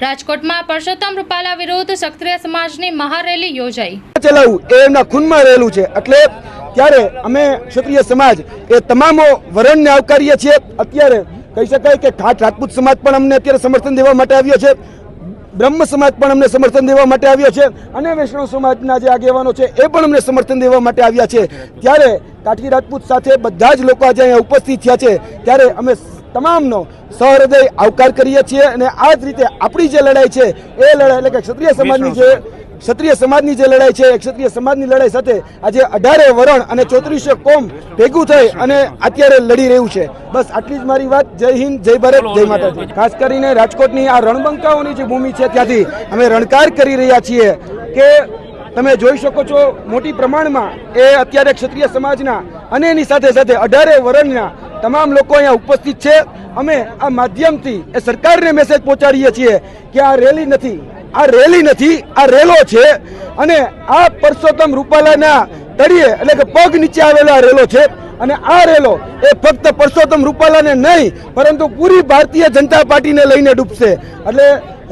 રાજકોટમાં પરસોત્તમ રૂપાલા વિરુદ્ધ ક્ષત્રિય સમાજની મહારેલી યોજાઈ. ચલાવવું એ એમના ખૂનમાં રહેલું છે. એટલે ત્યારે અમે ક્ષત્રિય સમાજ એ તમામો વરણને આવકારીએ છીએ. અત્યારે કહી શકાય કે ખાટ રાજપૂત સમાજ પણ અમને અત્યારે સમર્થન દેવા માટે આવ્યો છે. બ્રહ્મ સમાજ પણ અમને સમર્થન દેવા માટે આવ્યો છે. અને વૈષ્ણવ સમાજના જે આગેવાનો છે, એ પણ અમને સમર્થન દેવા માટે આવ્યા છે. ત્યારે કાઠી રાજપૂત સાથે બધા જ લોકો આજે અહીંયા ઉપસ્થિત થયા છે. ત્યારે અમે તમામનો સહૃદય આવકાર કરીએ છીએ અને આ જ રીતે આપણી જે લડાઈ છે એ લડાઈ એટલે કે ક્ષત્રિય સમાજની જે ક્ષત્રિય સમાજની જે લડાઈ છે એ ક્ષત્રિય સમાજની લડાઈ સાથે આજે અઢારે વરણ અને ચોત્રીસે કોમ ભેગું થઈ અને અત્યારે લડી રહ્યું છે. બસ આટલી જ મારી વાત. જય હિન્દ જય ભારત જય માતાજી. ખાસ કરીને રાજકોટની આ રણબંકાઓની જે ભૂમિ છે ત્યાંથી અમે રણકાર કરી રહ્યા છીએ કે તમે જોઈ શકો છો મોટી પ્રમાણમાં એ અત્યારે ક્ષત્રિય સમાજના અને એની સાથે સાથે અઢારે વરણના તમામ લોકો અહીંયા ઉપસ્થિત છે. અમે આ માધ્યમથી એ સરકારને મેસેજ પહોંચાડીએ છીએ કે આ રેલી નથી, આ રેલી નથી, આ રેલો છે અને આ પરસોત્તમ રૂપાલાના તળિયે એટલે કે પગ નીચે આવેલો રેલો છે અને આ રેલો એ ફક્ત પરસોત્તમ રૂપાલાને નહીં, પરંતુ પૂરી ભારતીય જનતા પાર્ટીને લઈને ડૂબશે. એટલે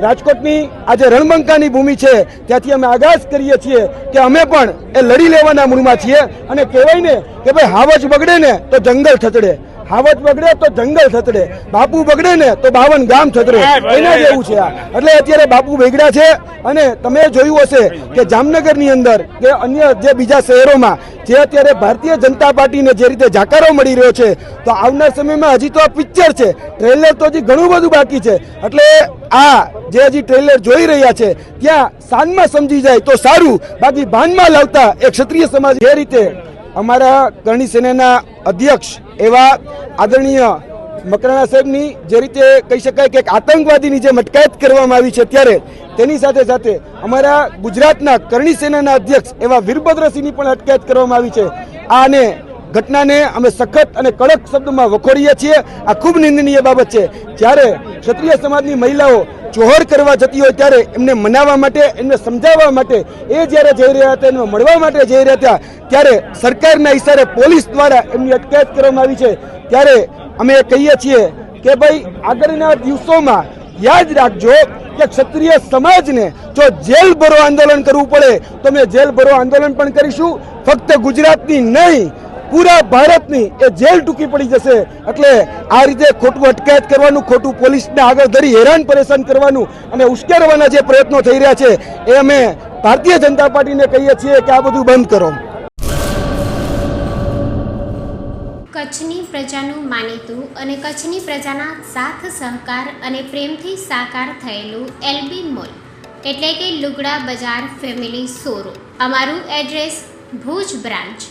રાજકોટની આજે રણબંકાની ભૂમિ છે, ત્યાંથી અમે આગાજ કરીએ છીએ કે અમે પણ એ લડી લેવાના મૂળમાં છીએ અને કહેવાય ને કે ભાઈ હાવજ બગડે ને તો જંગલ થતડે. હાવજ બગડે તો જંગલ થતડે. બાપુ બગડે ને તો બાવન ગામ થતડે. એના જેવું છે આ. એટલે અત્યારે બાપુ બગડ્યા છે અને તમે જોયું હશે કે જામનગરની અંદર કે અન્ય જે બીજા શહેરોમાં જે અત્યારે ભારતીય જનતા પાર્ટીને જે રીતે જાકારો મળી રહ્યો છે તો આવનાર સમયમાં હજી તો આ પિક્ચર છે. ટ્રેલર તો હજી ઘણું બધું બાકી છે. એટલે આ જે હજી ટ્રેલર જોઈ રહ્યા છે ત્યાં સાંજમાં સમજી જાય તો સારું. બાકી ભાનમાં લાવતા એક ક્ષત્રિય સમાજ જે રીતે અમારા કરણી સેનાના અધ્યક્ષ એવા આદરણીય મકરાણા સાહેબની જે રીતે કહી શકાય કે આતંકવાદીની જે મટકાયત કરવામાં આવી છે ત્યારે તેની સાથે સાથે અમારા ગુજરાતના કરણી સેનાના અધ્યક્ષ એવા વીરભદ્રસિંહની પણ અટકાયત કરવામાં આવી છે. આને ઘટનાને અમે સખત અને કડક શબ્દમાં વખોડીએ છીએ. આ ખૂબ નિંદનીય બાબત છે. જ્યારે ક્ષત્રિય સમાજની મહિલાઓ જોહર કરવા જતી હોય ત્યારે એમને મનાવવા માટે, એમને સમજાવવા માટે, એ જ્યારે જઈ રહ્યા હતા, એમને મળવા માટે જઈ રહ્યા હતા, ત્યારે સરકારના ઇશારે પોલીસ દ્વારા એમની અટકાયત કરવામાં આવી છે. ત્યારે અમે કહીએ છીએ કે ભાઈ, આગળના દિવસોમાં યાદ રાખજો કે ક્ષત્રિય સમાજને જો જેલ ભરો આંદોલન કરવું પડે, તો અમે જેલ ભરો આંદોલન પણ કરીશું. ફક્ત ગુજરાતની નહીં પૂરા ભારતની એ જેલ ટૂંકી પડી જશે. એટલે આ રીતે ખોટું અટકાયત કરવાનું, ખોટું પોલીસને આગળ ધરી હેરાન પરેશાન કરવાનું અને ઉશ્કેરવાના જે પ્રયત્નો થઈ રહ્યા છે, એ અમે ભારતીય જનતા પાર્ટીને કહીએ છીએ કે આ બધું બંધ કરો. કચ્છની પ્રજાનું માનીતું અને કચ્છની પ્રજાના સાથ, સહકાર અને પ્રેમથી સાકાર થયેલું એલબી મોલ, એટલે કે લુગડા બજાર ફેમિલી શોરૂમ. અમારું એડ્રેસ ભુજ બ્રાન્ચ.